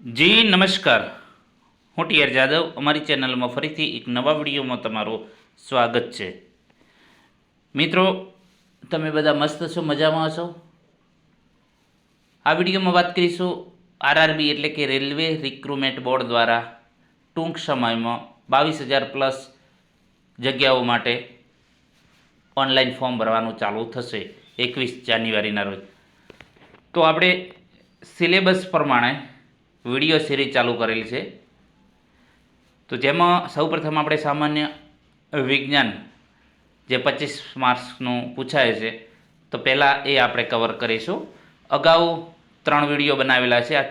જી, નમસ્કાર. હું ટીઆર જાદવ. અમારી ચેનલમાં ફરીથી એક નવા વિડીયોમાં તમારું સ્વાગત છે. મિત્રો, તમે બધા મસ્ત છો, મજામાં હશો? આ વિડીયોમાં વાત કરીશું આરઆરબી એટલે કે રેલવે રિક્રુટમેન્ટ બોર્ડ દ્વારા ટૂંક સમયમાં બાવીસ હજાર પ્લસ જગ્યાઓ માટે ઓનલાઈન ફોર્મ ભરવાનું ચાલુ થશે એકવીસ જાન્યુઆરીના રોજ. તો આપણે સિલેબસ પ્રમાણે વીડિયો સિરીઝ ચાલુ કરેલી છે. તો જેમાં સૌપ્રથમ આપણે સામાન્ય વિજ્ઞાન જે પચીસ માર્ક્સનું પૂછાય છે, તો પહેલાં એ આપણે કવર કરીશું. અગાઉ ત્રણ વીડિયો બનાવેલા છે, આ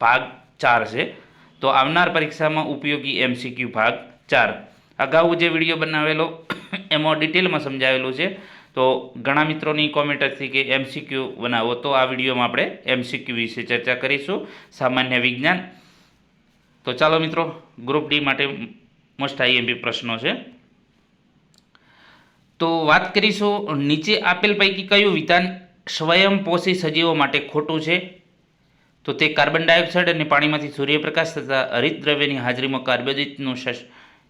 ભાગ ચાર છે. તો આવનાર પરીક્ષામાં ઉપયોગી એમસીક્યુ ભાગ ચાર. અગાઉ જે વીડિયો બનાવેલો, એમાં ડિટેલમાં સમજાવેલું છે. તો ઘણા મિત્રોની કોમેન્ટ હતી કે એમસીક્યુ બનાવો. તો આ વિડીયોમાં આપણે એમસીક્યુ વિશે ચર્ચા કરીશું. સામાન્ય વિજ્ઞાન. તો ચાલો મિત્રો ગ્રુપ ડી માટે મોસ્ટ આઈએમપી પ્રશ્નો છે. તો વાત કરીશું નીચે આપેલ પૈકી કયું વિધાન સ્વયંપોષી સજીવો માટે ખોટું છે? તો તે કાર્બન ડાયોક્સાઇડ અને પાણીમાંથી સૂર્યપ્રકાશ તથા હરિતદ્રવ્યની હાજરીમાં કાર્બોદિતનું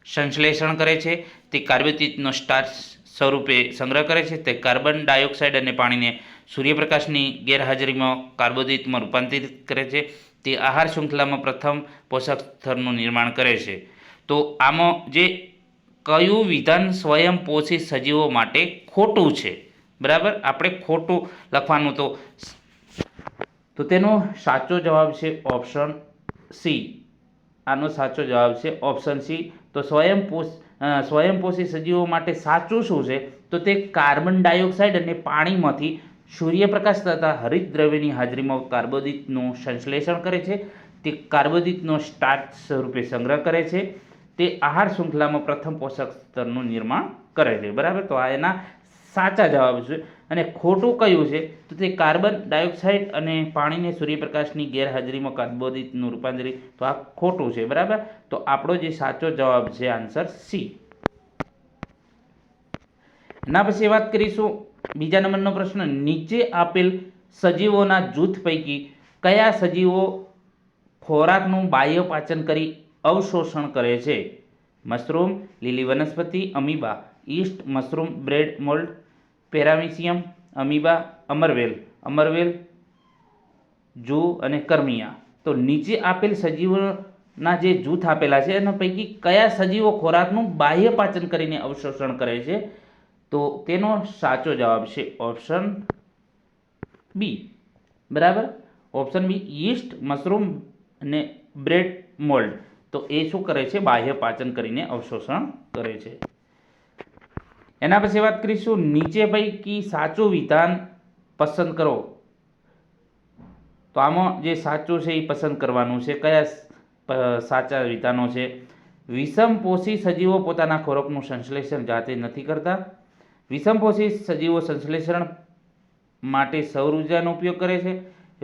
સંશ્લેષણ કરે છે. તે કાર્બોદિતનો સ્ટાર્ચ સ્વરૂપે સંગ્રહ કરે છે તે કાર્બન ડાયોક્સાઇડ અને પાણીને સૂર્યપ્રકાશની ગેરહાજરીમાં કાર્બોદિતમાં રૂપાંતરિત કરે છે. તે આહાર શૃંખલામાં પ્રથમ પોષક સ્તરનું નિર્માણ કરે છે. તો આમાં જે કયું વિધાન સ્વયંપોષી સજીવો માટે ખોટું છે? બરાબર? આપણે ખોટું લખવાનું તો તો તેનો સાચો જવાબ છે ઓપ્શન સી. આનો સાચો જવાબ છે ઓપ્શન સી તો સ્વયંપોષ સ્વયંપોષી સજીવો માટે સાચું શું છે? તો તે કાર્બન ડાયોક્સાઇડ અને પાણીમાંથી સૂર્યપ્રકાશ તથા હરિતદ્રવ્યની હાજરીમાં કાર્બોદિતનું સંશ્લેષણ કરે છે. તે કાર્બોદિતનો સ્ટાર્ચ સ્વરૂપે સંગ્રહ કરે છે. તે આહાર શૃંખલામાં પ્રથમ પોષક સ્તરનું નિર્માણ કરે છે. બરાબર? તો આ એના સાચા જવાબ છે. અને ખોટું કયું છે? તો તે કાર્બન ડાયોક્સાઇડ અને પાણીને સૂર્યપ્રકાશની ગેરહાજરીમાં કાર્બોદિતનું રૂપાંતરિત. તો આ ખોટું છે, બરાબર? તો આપણો જે સાચો જવાબ છે આન્સર સી. એના પછી વાત કરીશું બીજા નંબરનો પ્રશ્ન. નીચે આપેલ સજીવોના જૂથ પૈકી કયા સજીવો ખોરાકનું બાહ્ય પાચન કરી અવશોષણ કરે છે? મશરૂમ, લીલી વનસ્પતિ, amoeba, yeast mushroom, bread, mould paramecium amoeba, અમરવેલ. અમરવેલ, જૂ અને કર્મિયા. તો નીચે આપેલ સજીવોના જે જૂથ આપેલા છે, એના પૈકી કયા સજીવો ખોરાકનું બાહ્ય પાચન કરીને અવશોષણ કરે છે? તો તેનો સાચો જવાબ છે ઓપ્શન બી. બરાબર? ઓપ્શન બી, યીસ્ટ, મશરૂમ અને બ્રેડ મોલ્ડ. તો એ શું કરે છે? બાહ્ય પાચન કરીને અવશોષણ કરે છે. એના પછી વાત કરીશું નીચે પૈકી સાચું વિધાન પસંદ કરો. તો આમાં જે સાચું છે એ પસંદ કરવાનું છે. કયા સાચા વિધાનો છે? વિષમપોષી સજીવો પોતાના ખોરાકનું સંશ્લેષણ જાતે નથી કરતા. વિષમપોષી સજીવો સંશ્લેષણ માટે સૌર ઉર્જાનો ઉપયોગ કરે છે.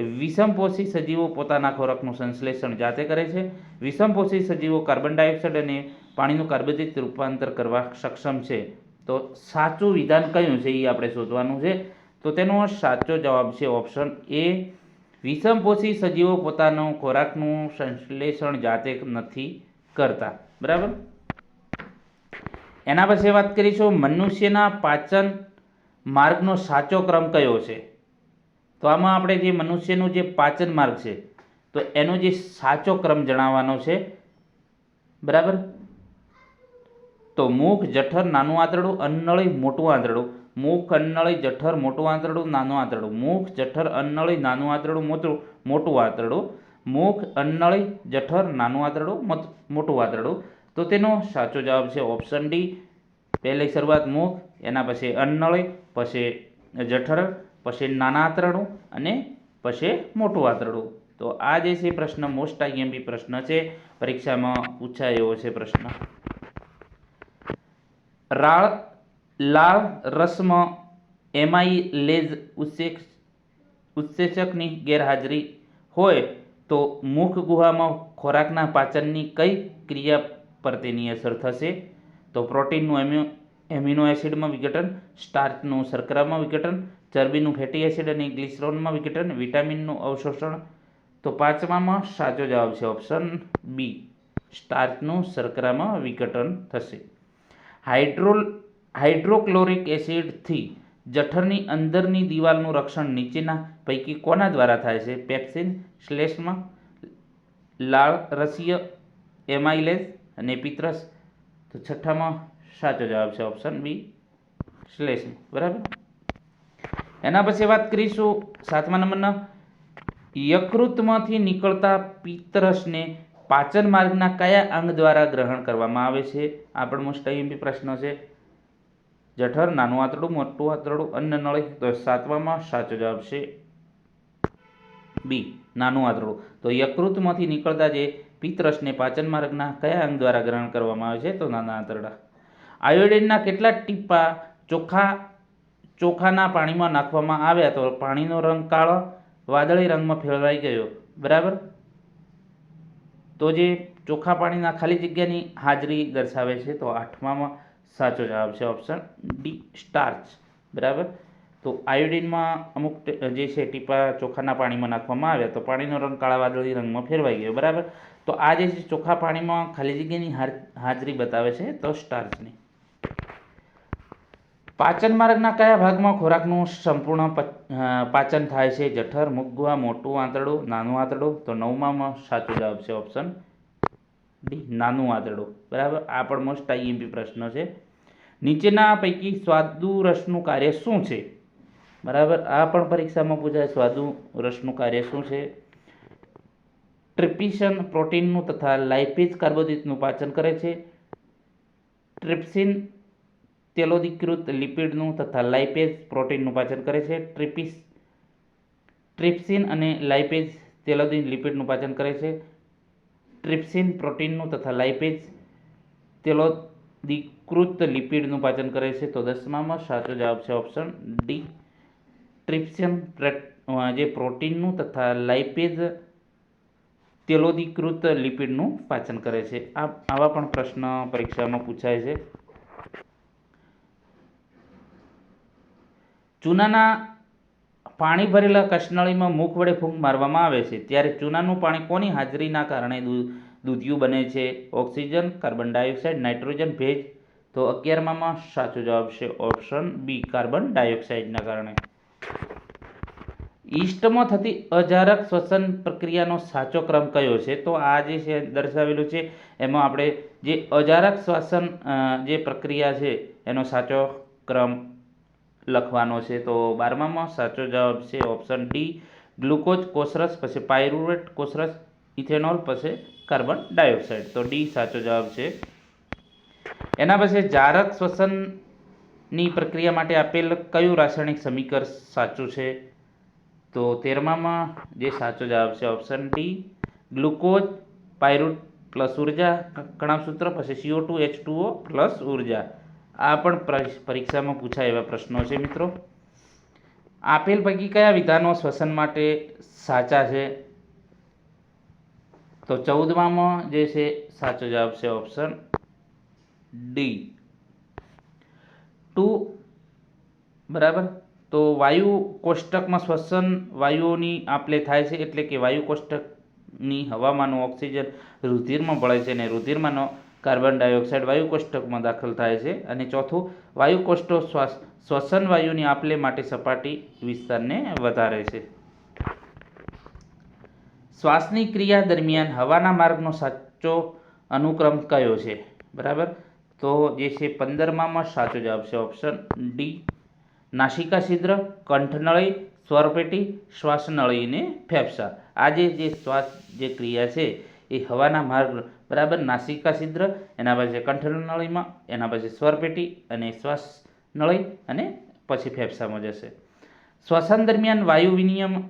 વિષમપોષી સજીવો પોતાના ખોરાકનું સંશ્લેષણ જાતે કરે છે. વિષમપોષી સજીવો કાર્બન ડાયોક્સાઇડ અને પાણીનું કાર્બોદિત રૂપાંતર કરવા સક્ષમ છે. તો સાચું વિધાન કયું છે એ આપણે શોધવાનું છે? તો તેનો સાચો જવાબ છે ઓપ્શન એ વિષમપોષી સજીવો પોતાનો ખોરાકનું સંશ્લેષણ જાતે નથી કરતા. બરાબર? એના પછી વાત કરીશું મનુષ્યના પાચન માર્ગનો સાચો ક્રમ કયો છે? તો આમાં આપણે જે મનુષ્યનું જે પાચન માર્ગ છે, તો એનો જે સાચો ક્રમ જણાવવાનો છે. બરાબર? તો મુખ જઠર, નાનું આંતરડું, અન્નળી, મોટું આંતરડું. મુખ અન્નળી, જઠર, મોટું આંતરડું, નાનું આંતરડું. મુખ જઠર, અન્નળી, નાનું આંતરડું, મોટું મોટું આંતરડું. મુખ અન્નળી, જઠર, નાનું આંતરડું મોટ- આંતરડું. તો તેનો સાચો જવાબ છે ઓપ્શન ડી. પહેલી શરૂઆત મુખ એના પછી અન્નળી, પછી જઠર, પછી નાના આંતરડું અને પછી મોટું આંતરડું. તો આ જે છે પ્રશ્ન, મોસ્ટ આઈએમપી પ્રશ્ન છે. પરીક્ષામાં પૂછાય એવો છે પ્રશ્ન. રાળ, લાળ, રસમાં એમાઇલેઝ ઉત્સેક ઉત્સેચકની ગેરહાજરી હોય તો મુખ ગુહામાં ખોરાકના પાચનની કઈ ક્રિયા પર તેની અસર થશે? તો પ્રોટીનનું એમ્યુ એમિનો એસિડમાં વિઘટન, સ્ટાર્ચનું શર્કરામાં વિઘટન, ચરબીનું ફેટી એસિડ અને ગ્લિસરોનમાં વિઘટન, વિટામિનનું અવશોષણ. તો પાંચમામાં સાચો જવાબ છે ઓપ્શન બી, સ્ટાર્ચનું શર્કરામાં વિઘટન થશે. હાઇડ્રોલ, હાઇડ્રોક્લોરિક એસિડથી જઠરની અંદરની દિવાલનું રક્ષણ નીચેના પૈકી કોના દ્વારા થાય છે? પેપ્સિન, શ્લેષ્મા, લાળ, રસીય એમાઇલેસ અને પિત્રસ. તો છઠ્ઠામાં સાચો જવાબ છે ઓપ્શન બી, શ્લેષ્મ. બરાબર? એના પછી વાત કરીશું સાતમા નંબરના યકૃતમાંથી નીકળતા પિત્તરસને પાચન માર્ગના કયા અંગ દ્વારા ગ્રહણ કરવામાં આવે છે? આ પણ મોસ્ટ આઈએમપી પ્રશ્ન છે. જઠર, નાનું આંતરડું, મોટું આંતરડું અન્ન નળી? તો સાતવામાં સાચો જવાબ છે બી નાનું આંતરડું. તો યકૃતમાંથી નીકળતા જે પિત્તરસને પાચન માર્ગના કયા અંગ દ્વારા ગ્રહણ કરવામાં આવે છે? તો નાના આંતરડા. આયોડિનના કેટલા ટીપા ચોખા, ચોખાના પાણીમાં નાખવામાં આવ્યા? તો પાણીનો રંગ કાળો, વાદળી રંગમાં ફેરવાઈ ગયો. બરાબર? તો જે ચોખા પાણીના ખાલી જગ્યાની હાજરી દર્શાવે છે, તો આઠમામાં સાચો જવાબ છે ઓપ્શન ડી સ્ટાર્ચ બરાબર? તો આયોડિનમાં અમુક જે છે, ટીપા ચોખાના પાણીમાં નાખવામાં આવ્યા, તો પાણીનો રંગ કાળા વાદળી રંગમાં ફેરવાઈ ગયો, બરાબર? તો આ જે છે ચોખા પાણીમાં ખાલી જગ્યાની હાજરી બતાવે છે, તો સ્ટાર્ચની પાચન માર્ગના કયા ભાગમાં ખોરાકનું સંપૂર્ણ પાચન થાય છે? જઠર, મુગવા, મોટું આંતરડું, નાનું આંતરડું? તો નવમામાં સાચો જવાબ છે ઓપ્શન ડી નાનું આંતરડું. બરાબર? આ પણ મોસ્ટ આઈએમપી પ્રશ્ન છે. નીચેના પૈકી સ્વાદુ રસનું કાર્ય શું છે? બરાબર? આ પણ પરીક્ષામાં પૂછાય. સ્વાદુ રસનું કાર્ય શું છે? ટ્રિપિશન પ્રોટીનનું તથા લાઇપેજ કાર્બોદિતનું પાચન કરે છે. ટ્રિપ્સિન તેલોદીકૃત લિપિડનું તથા લાઇપેજ પ્રોટીનનું પાચન કરે છે. ટ્રિપિસ ટ્રિપ્સિન અને લાઇપેજ તેલોદીન લિપિડનું પાચન કરે છે. ટ્રિપ્સિન પ્રોટીનનું તથા લાઇપેજ તેલોદીકૃત લિપિડનું પાચન કરે છે. તો દસમામાં સાચો જવાબ છે ઓપ્શન ડી. ટ્રિપ્સિન જે પ્રોટીનનું તથા લાઇપેજ તેલોદીકૃત લિપિડનું પાચન કરે છે. આ આવા પણ પ્રશ્ન પરીક્ષામાં પૂછાય છે. ચૂનાના પાણી ભરેલા કસનળીમાં મુખ વડે ફૂંક મારવામાં આવે છે. ત્યારે ચૂનાનું પાણી કોની હાજરીના કારણે દૂધિયું બને છે? ઓક્સિજન, કાર્બન ડાયોક્સાઇડ, નાઇટ્રોજન, ભેજ? તો અગિયારમાં સાચો જવાબ છે ઓપ્શન બી, કાર્બન ડાયોક્સાઇડના કારણે. ઈસ્ટમાં થતી અજારક શ્વસન પ્રક્રિયાનો સાચો ક્રમ કયો છે? તો આ જે છે દર્શાવેલું છે, એમાં આપણે જે અજારક શ્વસન જે પ્રક્રિયા છે, એનો સાચો ક્રમ લખવાનો છે. તો બારમામાં સાચો જવાબ છે ઓપ્શન ડી, ગ્લુકોઝ કોસરસ, પછી પાયરુવેટ કોસરસ, ઇથેનોલ, પછી કાર્બન ડાયોક્સાઇડ. તો ડી સાચો જવાબ છે. એના પછી જારક શ્વસનની પ્રક્રિયા માટે આપેલ કયું રાસાયણિક સમીકરણ સાચું છે? તો તેરમામાં જે સાચો જવાબ છે option D, glucose pyruvate plus ઊર્જા કણાવસૂત્ર પછી CO two, H two O plus ઊર્જા. આ પણ પરીક્ષામાં પૂછાય એવા પ્રશ્નો છે, મિત્રો. આપેલ પૈકી કયા વિધાનો શ્વસન માટે સાચા છે? તો ચૌદમામાં જે છે, સાચો જવાબ છે ઓપ્શન ડી ટુ, બરાબર? તો વાયુ કોષ્ટકમાં શ્વસન વાયુઓની આપલે થાય છે એટલે કે વાયુ કોષ્ટકની હવામાંનો ઓક્સિજન રુધિરમાં ભળે છે અને રુધિરમાંનો કાર્બન ડાયોક્સાઇડ વાયુ કોષ્ટકમાં દાખલ થાય છે. અને ચોથું વાયુ કોષ્ટો શ્વાસ, શ્વસન વાયુની આપલે માટે સપાટી વિસ્તારને વધારે છે. શ્વાસની ક્રિયા દરમિયાન હવાના માર્ગનો સાચો અનુક્રમ કયો છે? બરાબર? તો જે છે પંદરમામાં સાચો જવાબ છે ઓપ્શન ડી. નાસિકા છિદ્ર, કંઠનળી, સ્વરપેટી શ્વાસનળી અને ફેફસા. આ જે જે શ્વાસ, જે ક્રિયા છે એ હવાના માર્ગ બરાબર? નાસિકા છિદ્ર એના પછી કંઠનળીમાં એના પછી સ્વરપેટી અને શ્વાસ નળી અને પછી ફેફસામાં જશે. શ્વસન દરમિયાન વાયુ વિનિયમ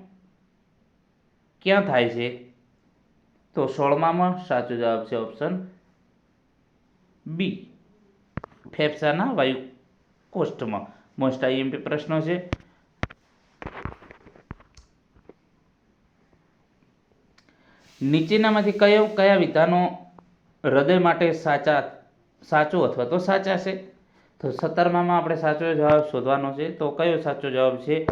ક્યાં થાય છે? તો સોળમામાં સાચો જવાબ છે ઓપ્શન બી. ફેફસાના વાયુ કોષ્ટમાં. મોસ્ટ આઈએમપી પ્રશ્નો છે. નીચેનામાંથી કયો, કયા વિધાનો હૃદય માટે સાચા, સાચો અથવા તો સાચા છે. તો સત્તરમામાં આપણે સાચો જવાબ શોધવાનો છે. તો કયો સાચો જવાબ છે?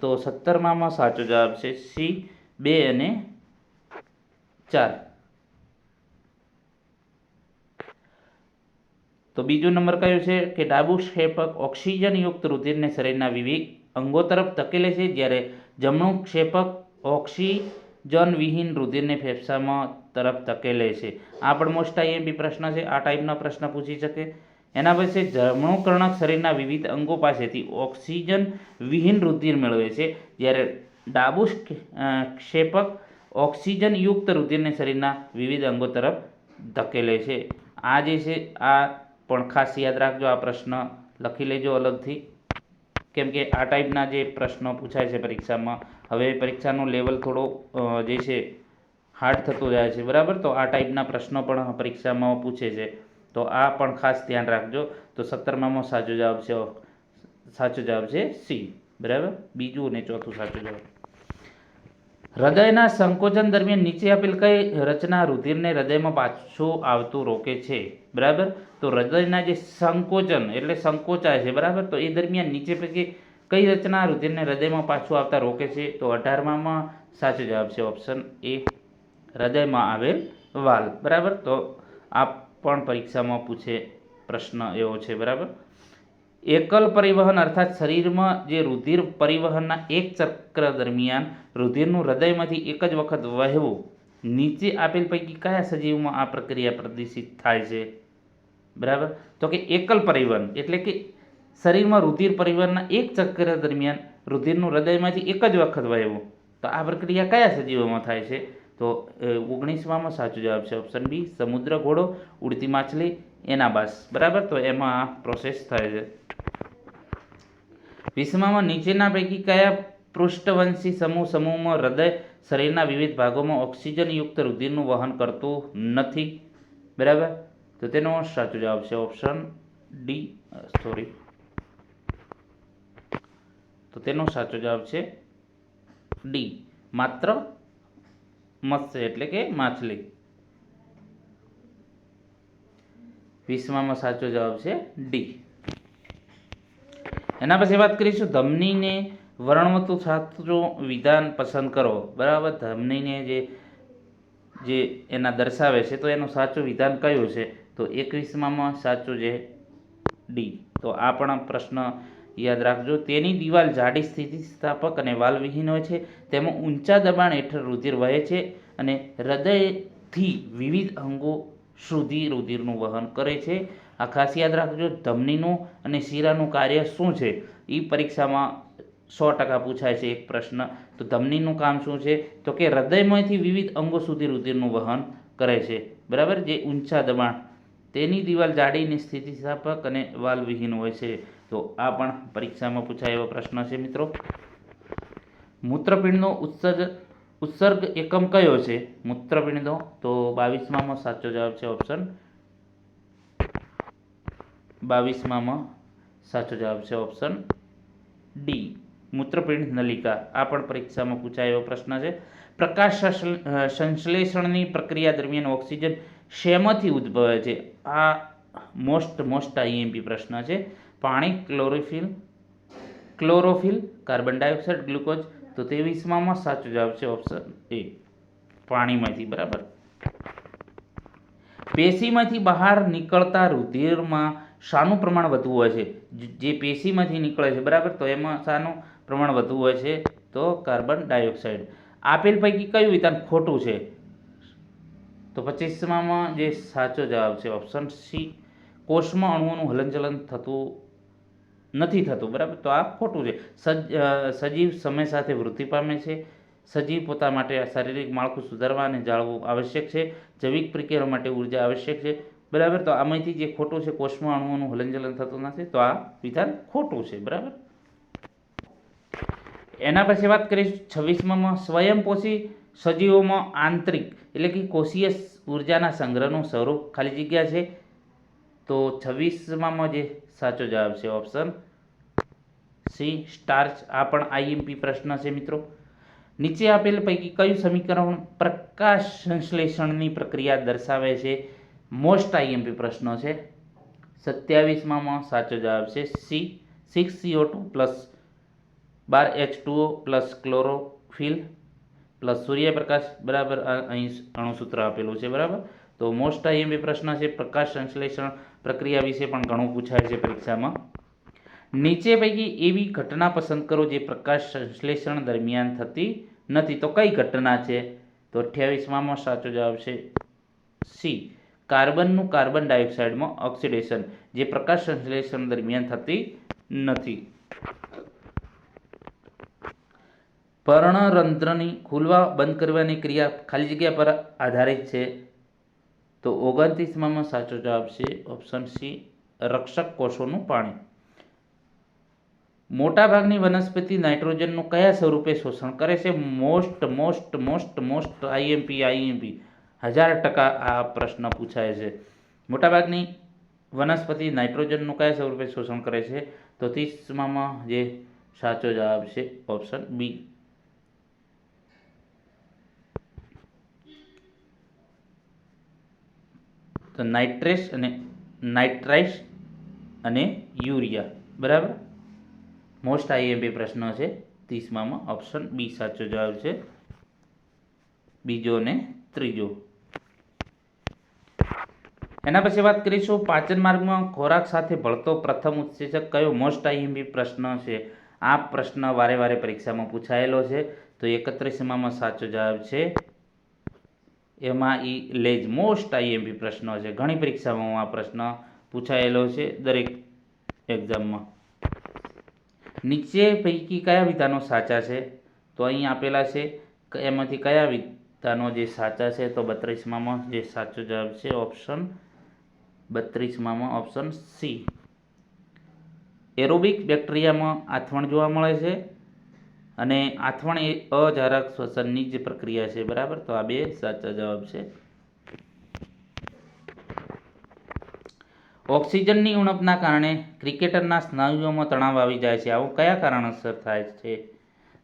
તો સત્તરમામાં સાચો જવાબ છે સી, બે અને ચાર. તો બીજો નંબર કયો છે? કે ડાબુ ક્ષેપક ઓક્સિજનયુક્ત રુધિરને શરીરના વિવિધ અંગો તરફ ધકેલે છે. જ્યારે જમણું ક્ષેપક ઓક્સિજન વિહીન રુધિરને ફેફસામાં તરફ ધકેલે છે. આ પણ મોસ્ટ આઈએમપી પ્રશ્ન છે. આ ટાઈપના પ્રશ્ન પૂછી શકે. એના પછી જમણું કર્ણક શરીરના વિવિધ અંગો પાસેથી ઓક્સિજન વિહીન રુધિર મેળવે છે. જ્યારે ડાબુ ક્ષેપક ઓક્સિજનયુક્ત રુધિરને શરીરના વિવિધ અંગો તરફ ધકેલે છે. આ જે છે, આ પણ ખાસ યાદ રાખજો. આ પ્રશ્ન લખી લેજો અલગથી. કેમ કે આ ટાઈપના જે પ્રશ્નો પૂછાય છે પરીક્ષામાં. હવે પરીક્ષાનો લેવલ થોડો જે છે હાર્ડ થતો જાય છે, બરાબર? તો આ ટાઈપના પ્રશ્નો પણ પરીક્ષામાં પૂછે છે. તો આ પણ ખાસ ધ્યાન રાખજો. તો સત્તરમામાં સાચો જવાબ છે, સાચો જવાબ છે સી, બરાબર? બીજું અને ચોથું સાચું જવાબ. હૃદયના સંકોચન દરમિયાન નીચે આપેલ કઈ રચના રુધિરને હૃદયમાં પાછું આવતું રોકે છે, બરાબર? તો હૃદયના જે સંકોચન એટલે સંકોચાય છે, બરાબર? તો એ દરમિયાન નીચે પૈકી કઈ રચના રુધિરને હૃદયમાં પાછું આવતા રોકે છે, તો અઢારમામાં સાચો જવાબ છે, ઓપ્શન એ હૃદયમાં આવેલ વાલ. બરાબર? તો આ પણ પરીક્ષામાં પૂછે પ્રશ્ન એવો છે, બરાબર? એકલ પરિવહન અર્થાત શરીરમાં જે રુધિર પરિવહનના એક ચક્ર દરમિયાન રુધિરનું હૃદયમાંથી એક જ વખત વહેવું નીચે આપેલ પૈકી કયા સજીવમાં આ પ્રક્રિયા પ્રદર્શિત થાય છે? બરાબર? તો કે એકલ પરિવહન, એટલે કે શરીરમાં રુધિર પરિવહનના એક ચક્ર દરમિયાન રુધિરનું હૃદયમાંથી એક જ વખત વહેવું. તો આ પ્રક્રિયા કયા સજીવોમાં થાય છે? તો ઓગણીસમાં સાચો જવાબ છે ઓપ્શન બી સમુદ્ર ઘોડો, ઉડતી માછલી એનાબાસ બરાબર? તો એમાં આ પ્રોસેસ થાય છે. વિશ્વમાં નીચેના પૈકી કયા પૃષ્ઠવંશી સમૂહ સમૂહમાં હૃદય શરીરના વિવિધ ભાગોમાં ઓક્સિજનયુક્ત રુધિરનું વહન કરતું નથી? બરાબર? તો તેનો સાચો જવાબ છે ઓપ્શન ડી સોરી તો તેનો સાચો જવાબ છે ડી માત્ર મત્સ્ય એટલે કે માછલી. વિશ્વમાં સાચો જવાબ છે ડી. એના પછી વાત કરીશું ધમનીને વર્ણવતું સાચું વિધાન પસંદ કરો. બરાબર? ધમનીને જે જે એના દર્શાવે છે, તો એનું સાચું વિધાન કયું છે? તો એકવીસમાં સાચું છે ડી. તો આ પણ પ્રશ્ન યાદ રાખજો, તેની દિવાલ જાડી સ્થિતિસ્થાપક અને વાલવિહીન હોય છે. તેમાં ઊંચા દબાણ હેઠળ રુધિર વહે છે અને હૃદયથી વિવિધ અંગો સુધી રુધિરનું વહન કરે છે. આ ખાસ યાદ રાખજો, ધમનીનું અને શીરાનું કાર્ય શું છે? એ પરીક્ષામાં સો ટકા પૂછાય છે એક પ્રશ્ન. તો ધમનીનું કામ શું છે? તો કે હૃદયમાંથી વિવિધ અંગો સુધી રુધિરનું વહન કરે છે. બરાબર? જે ઊંચા દબાણ, તેની દિવાલ જાડીની સ્થિતિસ્થાપક અને વાલવિહીન હોય છે. તો આ પણ પરીક્ષામાં પૂછાય એવો પ્રશ્ન છે, મિત્રો. મૂત્રપિંડનો ઉત્સર્ગ ઉત્સર્ગ એકમ કયો છે? મૂત્રપિંડનો, તો બાવીસમાં સાચો જવાબ છે ઓપ્શન બાવીસમાં સાચો જવાબ છે ઓપ્શન ડી મૂત્રપિંડ નલિકા. આ પણ પરીક્ષામાં પૂછાય એવો પ્રશ્ન છે. પ્રકાશ સંશ્લેષણની પ્રક્રિયા દરમિયાન ઓક્સિજન શેમાંથી ઉદ્ભવે છે? આ મોસ્ટ મોસ્ટ આઈએમપી પ્રશ્ન છે. પાણી, chlorophyll chlorophyll, carbon dioxide, glucose, તો ત્રેવીસમાં સાચો જવાબ છે ઓપ્શન એ. પાણીમાંથી, બરાબર. પેશીમાંથી બહાર નીકળતા રુધિરમાં શાનું પ્રમાણ વધુ હોય છે. જે પેશીમાંથી નીકળે છે, બરાબર? તો એમાં શાનું પ્રમાણ વધુ હોય છે, તો કાર્બન ડાયોક્સાઇડ. આપેલ પૈકી કયું વિધાન ખોટું છે? તો પચીસમાં જે સાચો જવાબ છે, ઓપ્શન સી. કોષમાં અણુઓનું હલનચલન થતું નથી થતું, બરાબર? તો આ ખોટું છે. સજ સજીવ સમય સાથે વૃદ્ધિ પામે છે. સજીવ પોતા માટે શારીરિક માળખું સુધારવા અને જાળવવું આવશ્યક છે. જૈવિક પ્રક્રિયા માટે ઊર્જા આવશ્યક છે. બરાબર? તો આમાંથી જે ખોટું છે, કોષમાં અણુઓનું હલનચલન થતું નથી, તો આ વિધાન ખોટું છે, બરાબર? એના પછી વાત કરીશું છવ્વીસમાં સ્વયંપોષી સજીવોમાં આંતરિક, એટલે કે કોષીય ઉર્જાના સંગ્રહનું સ્વરૂપ ખાલી જગ્યા છે. તો છવ્વીસમાં જે સાચો જવાબ છે ઓપ્શન સી સ્ટાર્ચ આ પણ આઈએમપી પ્રશ્ન છે મિત્રો. નીચે આપેલ પૈકી કયું સમીકરણ પ્રકાશ સંશ્લેષણની પ્રક્રિયા દર્શાવે છે? મોસ્ટ આઈએમપી પ્રશ્નો છે. સત્યાવીસમાં સાચો જવાબ છે C six CO two plus બાર H two O plus chlorophyll plus સૂર્યપ્રકાશ. બરાબર અહીં અણુસૂત્ર આપેલું છે, બરાબર? તો મોસ્ટ આઈએમપી પ્રશ્ન છે પ્રકાશ સંશ્લેષણ પ્રક્રિયા વિશે પણ ઘણું પૂછાય છે પરીક્ષામાં. નીચે પૈકી એવી ઘટના પસંદ કરો જે પ્રકાશ સંશ્લેષણ દરમિયાન થતી નથી. તો કઈ ઘટના છે? તો અઠ્યાવીસમાં સાચો જવાબ છે સી. કાર્બનનું કાર્બન ડાયોક્સાઇડમાં ઓક્સિડેશન, જે પ્રકાશ સંશ્લેષણ દરમિયાન થતી નથી. પર્ણરંધ્રની ખુલવા બંધ કરવાની ક્રિયા ખાલી જગ્યા પર આધારિત છે. તો ઓગણત્રીસમાં સાચો જવાબ છે ઓપ્શન સી, રક્ષક કોષોનું પાણી. મોટાભાગની વનસ્પતિ નાઇટ્રોજનનું કયા સ્વરૂપે શોષણ કરે છે? Most most most most IMP IMP હજાર ટકા આ પ્રશ્ન પૂછાય છે. મોટાભાગની વનસ્પતિ નાઇટ્રોજનનું કયા સ્વરૂપે શોષણ કરે છે? તો ત્રીસમાં જે સાચો જવાબ છે ઓપ્શન બી. તો નાઇટ્રેસ અને નાઇટ્રાઇસ અને યુરિયા, બરાબર? મોસ્ટ આઈએમપી પ્રશ્ન છે. ત્રીસમાં ઓપ્શન બી સાચો જવાબ છે. બીજો અને ત્રીજો. એના પછી વાત કરીશું પાચન માર્ગમાં ખોરાક સાથે ભળતો પ્રથમ ઉત્સેચક કયો? મોસ્ટ આઈએમપી પ્રશ્ન છે. આ પ્રશ્ન વારે વારે પરીક્ષામાં પૂછાયેલો છે. તો એકત્રીસમાં સાચો જવાબ છે એમાં ઈ લેજ મોસ્ટ આઈએમપી પ્રશ્નો છે. ઘણી પરીક્ષામાં આ પ્રશ્ન પૂછાયેલો છે દરેક એક્ઝામમાં. નીચે પૈકી કયા વિધાનો સાચા છે? તો અહીં આપેલા છે એમાંથી કયા વિધાનો જે સાચા છે તો બત્રીસમાં જે સાચો જવાબ છે ઓપ્શન બત્રીસમાં ઓપ્શન સી. એરોબિક બેક્ટેરિયામાં આથવણ જોવા મળે છે. અને આથવણ એ અજારક શ્વસનની જ પ્રક્રિયા છે, બરાબર? તો આ બે સાચા જવાબ છે. ઓક્સિજનની ઉણપના કારણે ક્રિકેટરના સ્નાયુઓમાં તણાવ આવી જાય છે. આવું કયા કારણોસર થાય છે?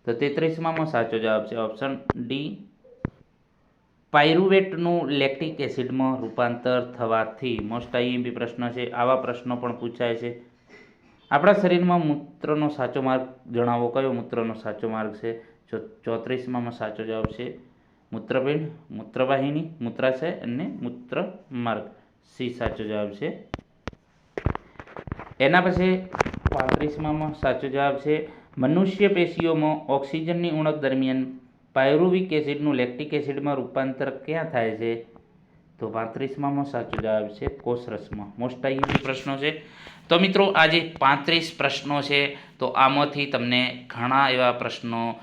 તો તેત્રીસમાં સાચો જવાબ છે. ઓપ્શન ડી, પાયરુવેટનું લેક્ટિક એસિડમાં રૂપાંતર થવાથી. મોસ્ટ આઈએમપી પ્રશ્ન છે. આવા પ્રશ્નો પણ પૂછાય છે. આપણા શરીરમાં મૂત્રનો સાચો માર્ગ, જણાવો કયો મૂત્રનો સાચો માર્ગ છે? ચો, ચોત્રીસમાં સાચો જવાબ છે મૂત્રપિંડ, મૂત્રવાહિની, મૂત્રાશય અને મૂત્ર માર્ગ સી સાચો જવાબ છે. એના પછી પાંત્રીસમાં સાચો જવાબ છે મનુષ્ય પેશીઓમાં ઓક્સિજનની ઉણપ દરમિયાન પાયરુવિક એસિડનું લેક્ટિક એસિડમાં રૂપાંતર ક્યાં થાય છે? તો પાંત્રીસમાં સાચો જવાબ છે કોષરસમાં મોસ્ટ આઈએમપી પ્રશ્નો છે. તો મિત્રો, આજે પાંત્રીસ પ્રશ્નો છે. તો આમાંથી તમને ઘણા એવા પ્રશ્નો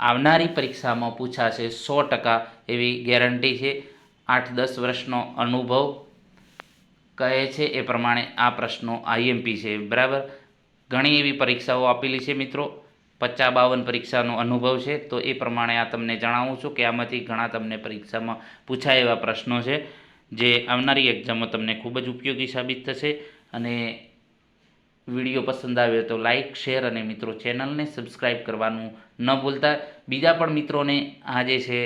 આવનારી પરીક્ષામાં પૂછાશે. સો ટકા એવી ગેરંટી છે. આઠ દસ વર્ષનો અનુભવ કહે છે. એ પ્રમાણે આ પ્રશ્નો આઈએમપી છે. બરાબર? ઘણી એવી પરીક્ષાઓ આપેલી છે મિત્રો. પચાસ બાવન પરીક્ષાનો અનુભવ છે, તો એ પ્રમાણે આ તમને જણાવું છું કે આમાંથી ઘણા તમને પરીક્ષામાં પૂછાય એવા પ્રશ્નો છે, જે આવનારી એક્ઝામમાં તમને ખૂબ જ ઉપયોગી સાબિત થશે. અને વીડિયો પસંદ આવ્યો તો લાઇક શેર અને મિત્રો ચેનલને સબસ્ક્રાઈબ કરવાનું ન ભૂલતા. બીજા પણ મિત્રોને આ જે છે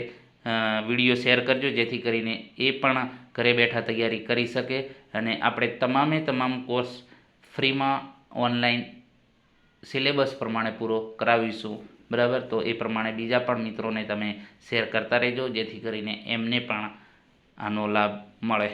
વીડિયો શેર કરજો, જેથી કરીને એ પણ ઘરે બેઠા તૈયારી કરી શકે. અને આપણે તમામે તમામ કોર્સ ફ્રીમાં ઓનલાઈન સિલેબસ પ્રમાણે પૂરો કરાવીશું, બરાબર? તો એ પ્રમાણે બીજા પણ મિત્રોને તમે શેર કરતા રહેજો, જેથી કરીને એમને પણ આનો લાભ મળે.